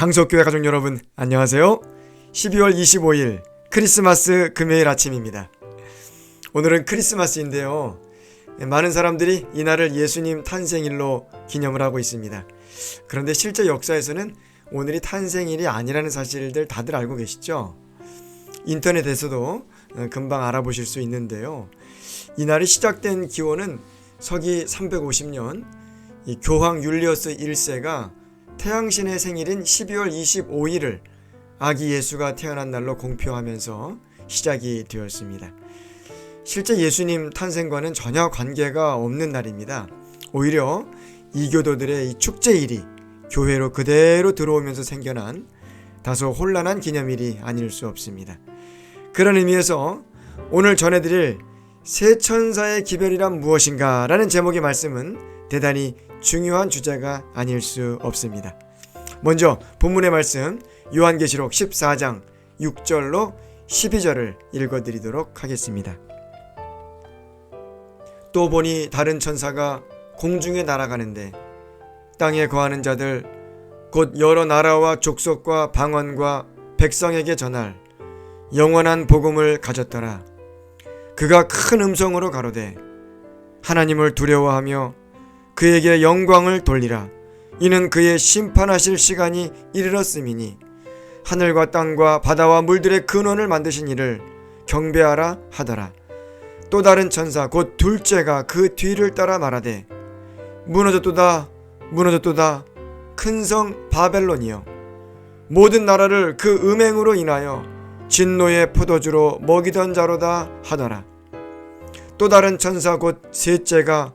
강석교회 가족 여러분 안녕하세요. 12월 25일 크리스마스 금요일 아침입니다. 오늘은 크리스마스인데요. 많은 사람들이 이날을 예수님 탄생일로 기념을 하고 있습니다. 그런데 실제 역사에서는 오늘이 탄생일이 아니라는 사실들 다들 알고 계시죠? 인터넷에서도 금방 알아보실 수 있는데요. 이날이 시작된 기원은 서기 350년 이 교황 율리어스 1세가 태양신의 생일인 12월 25일을 아기 예수가 태어난 날로 공표하면서 시작이 되었습니다. 실제 예수님 탄생과는 전혀 관계가 없는 날입니다. 오히려 이교도들의 이 축제일이 교회로 그대로 들어오면서 생겨난 다소 혼란한 기념일이 아닐 수 없습니다. 그런 의미에서 오늘 전해드릴 새 천사의 기별이란 무엇인가 라는 제목의 말씀은 대단히 중요한 주제가 아닐 수 없습니다. 먼저 본문의 말씀 요한계시록 14장 6절로 12절을 읽어드리도록 하겠습니다. 또 보니 다른 천사가 공중에 날아가는데 땅에 거하는 자들 곧 여러 나라와 족속과 방언과 백성에게 전할 영원한 복음을 가졌더라. 그가 큰 음성으로 가로되 하나님을 두려워하며 그에게 영광을 돌리라. 이는 그의 심판하실 시간이 이르렀음이니 하늘과 땅과 바다와 물들의 근원을 만드신 이를 경배하라 하더라. 또 다른 천사 곧 둘째가 그 뒤를 따라 말하되 무너졌도다 무너졌도다 큰 성 바벨론이여 모든 나라를 그 음행으로 인하여 진노의 포도주로 먹이던 자로다 하더라. 또 다른 천사 곧 셋째가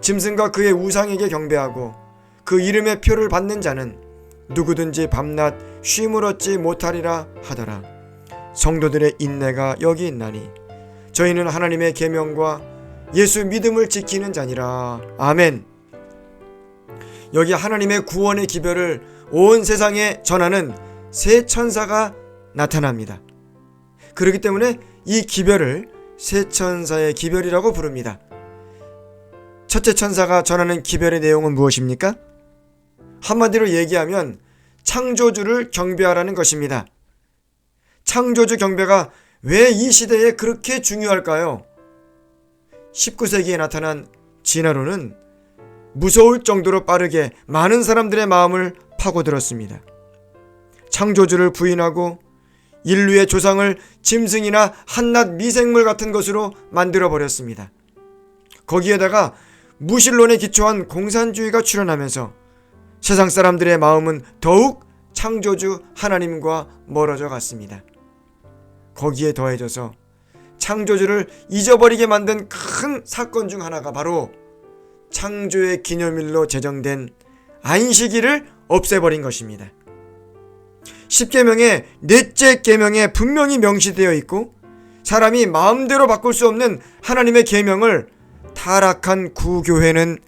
짐승과 그의 우상에게 경배하고 그 이름의 표를 받는 자는 누구든지 밤낮 쉼을 얻지 못하리라 하더라. 성도들의 인내가 여기 있나니 저희는 하나님의 계명과 예수 믿음을 지키는 자니라. 아멘. 여기 하나님의 구원의 기별을 온 세상에 전하는 새 천사가 나타납니다. 그렇기 때문에 이 기별을 새 천사의 기별이라고 부릅니다. 첫째 천사가 전하는 기별의 내용은 무엇입니까? 한마디로 얘기하면 창조주를 경배하라는 것입니다. 창조주 경배가 왜 이 시대에 그렇게 중요할까요? 19세기에 나타난 진화론은 무서울 정도로 빠르게 많은 사람들의 마음을 파고들었습니다. 창조주를 부인하고 인류의 조상을 짐승이나 한낱 미생물 같은 것으로 만들어 버렸습니다. 거기에다가 무신론에 기초한 공산주의가 출현하면서 세상 사람들의 마음은 더욱 창조주 하나님과 멀어져 갔습니다. 거기에 더해져서 창조주를 잊어버리게 만든 큰 사건 중 하나가 바로 창조의 기념일로 제정된 안식일을 없애버린 것입니다. 10계명의 넷째 계명에 분명히 명시되어 있고 사람이 마음대로 바꿀 수 없는 하나님의 계명을 타락한 구교회는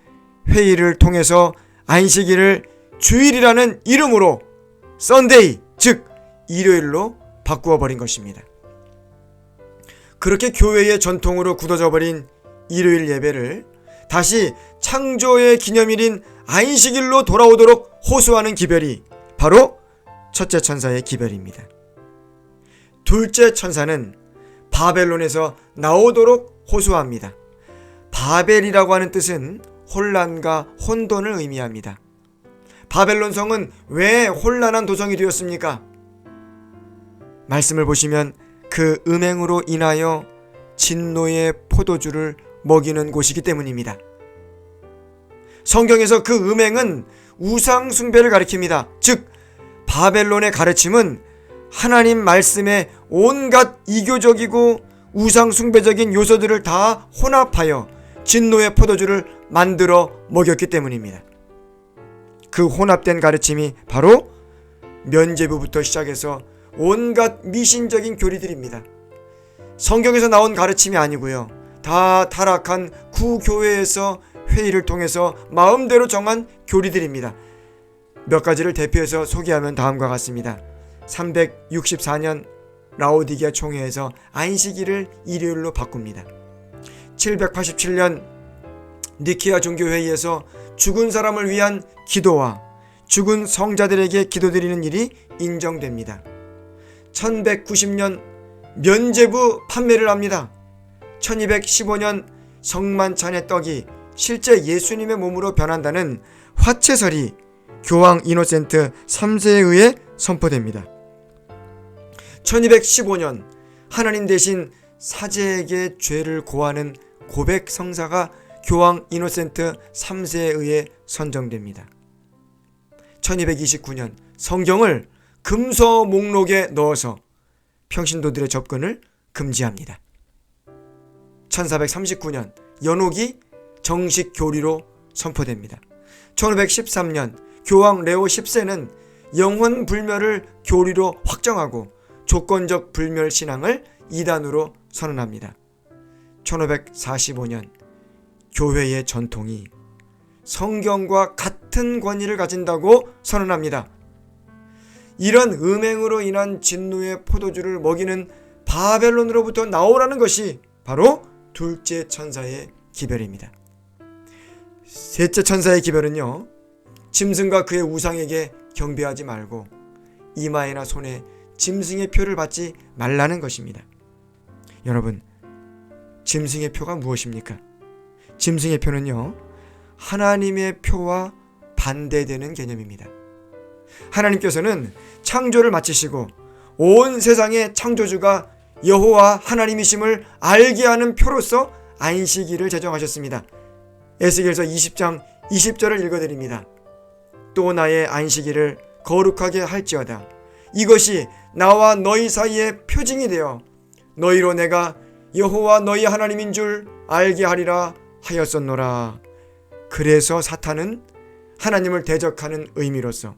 회의를 통해서 안식일을 주일이라는 이름으로 썬데이 즉 일요일로 바꾸어 버린 것입니다. 그렇게 교회의 전통으로 굳어져 버린 일요일 예배를 다시 창조의 기념일인 안식일로 돌아오도록 호소하는 기별이 바로 첫째 천사의 기별입니다. 둘째 천사는 바벨론에서 나오도록 호소합니다. 바벨이라고 하는 뜻은 혼란과 혼돈을 의미합니다. 바벨론 성은 왜 혼란한 도성이 되었습니까? 말씀을 보시면 그 음행으로 인하여 진노의 포도주를 먹이는 곳이기 때문입니다. 성경에서 그 음행은 우상 숭배를 가리킵니다. 즉 바벨론의 가르침은 하나님 말씀에 온갖 이교적이고 우상 숭배적인 요소들을 다 혼합하여 진노의 포도주를 만들어 먹였기 때문입니다. 그 혼합된 가르침이 바로 면제부부터 시작해서 온갖 미신적인 교리들입니다. 성경에서 나온 가르침이 아니고요. 다 타락한 구교회에서 회의를 통해서 마음대로 정한 교리들입니다. 몇 가지를 대표해서 소개하면 다음과 같습니다. 364년 라오디게아 총회에서 안식일을 일요일로 바꿉니다. 787년 니키아 종교회의에서 죽은 사람을 위한 기도와 죽은 성자들에게 기도드리는 일이 인정됩니다. 1190년 면제부 판매를 합니다. 1215년 성만찬의 떡이 실제 예수님의 몸으로 변한다는 화채설이 교황 이노센트 3세에 의해 선포됩니다. 1215년 하나님 대신 사제에게 죄를 고하는 고백 성사가 교황 이노센트 3세에 의해 선정됩니다. 1229년 성경을 금서 목록에 넣어서 평신도들의 접근을 금지합니다. 1439년 연옥이 정식 교리로 선포됩니다. 1513년 교황 레오 10세는 영혼 불멸을 교리로 확정하고 조건적 불멸 신앙을 이단으로 선언합니다. 1545년 교회의 전통이 성경과 같은 권위를 가진다고 선언합니다. 이런 음행으로 인한 진노의 포도주를 먹이는 바벨론으로부터 나오라는 것이 바로 둘째 천사의 기별입니다. 셋째 천사의 기별은요. 짐승과 그의 우상에게 경배하지 말고 이마에나 손에 짐승의 표를 받지 말라는 것입니다. 여러분, 짐승의 표가 무엇입니까? 짐승의 표는요. 하나님의 표와 반대되는 개념입니다. 하나님께서는 창조를 마치시고 온 세상의 창조주가 여호와 하나님이심을 알게 하는 표로서 안식일을 제정하셨습니다. 에스겔서 20장 20절을 읽어드립니다. 또 나의 안식일을 거룩하게 할지어다. 이것이 나와 너희 사이의 표징이 되어 너희로 내가 여호와 너희 하나님인 줄 알게 하리라 하였었노라. 그래서 사탄은 하나님을 대적하는 의미로서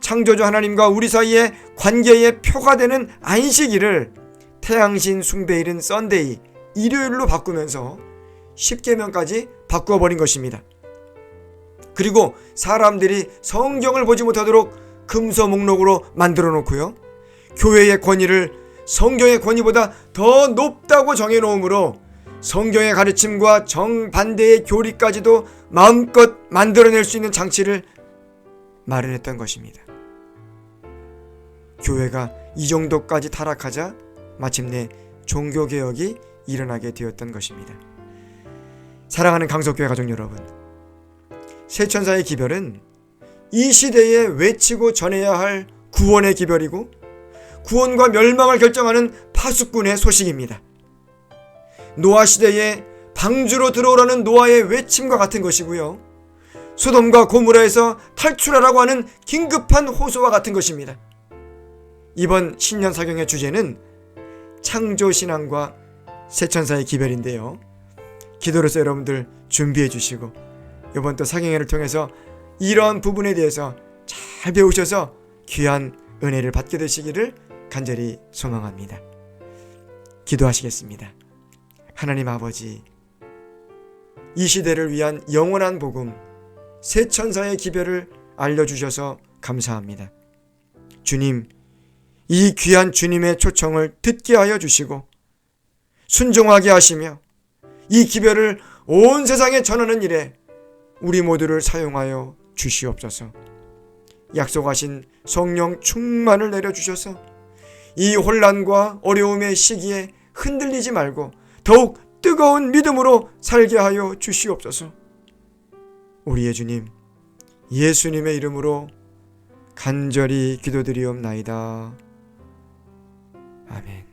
창조주 하나님과 우리 사이의 관계의 표가 되는 안식일을 태양신 숭배일은 썬데이 일요일로 바꾸면서 10계명까지 바꾸어 버린 것입니다. 그리고 사람들이 성경을 보지 못하도록 금서 목록으로 만들어 놓고요. 교회의 권위를 성경의 권위보다 더 높다고 정해 놓으므로 성경의 가르침과 정반대의 교리까지도 마음껏 만들어낼 수 있는 장치를 마련했던 것입니다. 교회가 이 정도까지 타락하자 마침내 종교개혁이 일어나게 되었던 것입니다. 사랑하는 강석교회 가족 여러분, 세천사의 기별은 이 시대에 외치고 전해야 할 구원의 기별이고 구원과 멸망을 결정하는 파수꾼의 소식입니다. 노아 시대에 방주로 들어오라는 노아의 외침과 같은 것이고요. 소돔과 고무라에서 탈출하라고 하는 긴급한 호소와 같은 것입니다. 이번 신년 사경의 주제는 창조 신앙과 세천사의 기별인데요. 기도로서 여러분들 준비해 주시고 이번 또 사경회를 통해서 이런 부분에 대해서 잘 배우셔서 귀한 은혜를 받게 되시기를 간절히 소망합니다. 기도하시겠습니다. 하나님 아버지, 이 시대를 위한 영원한 복음, 새 천사의 기별을 알려주셔서 감사합니다. 주님, 이 귀한 주님의 초청을 듣게 하여 주시고, 순종하게 하시며, 이 기별을 온 세상에 전하는 일에 우리 모두를 사용하여 주시옵소서. 약속하신 성령 충만을 내려주셔서 이 혼란과 어려움의 시기에 흔들리지 말고 더욱 뜨거운 믿음으로 살게 하여 주시옵소서. 우리의 주님, 예수님의 이름으로 간절히 기도드리옵나이다. 아멘.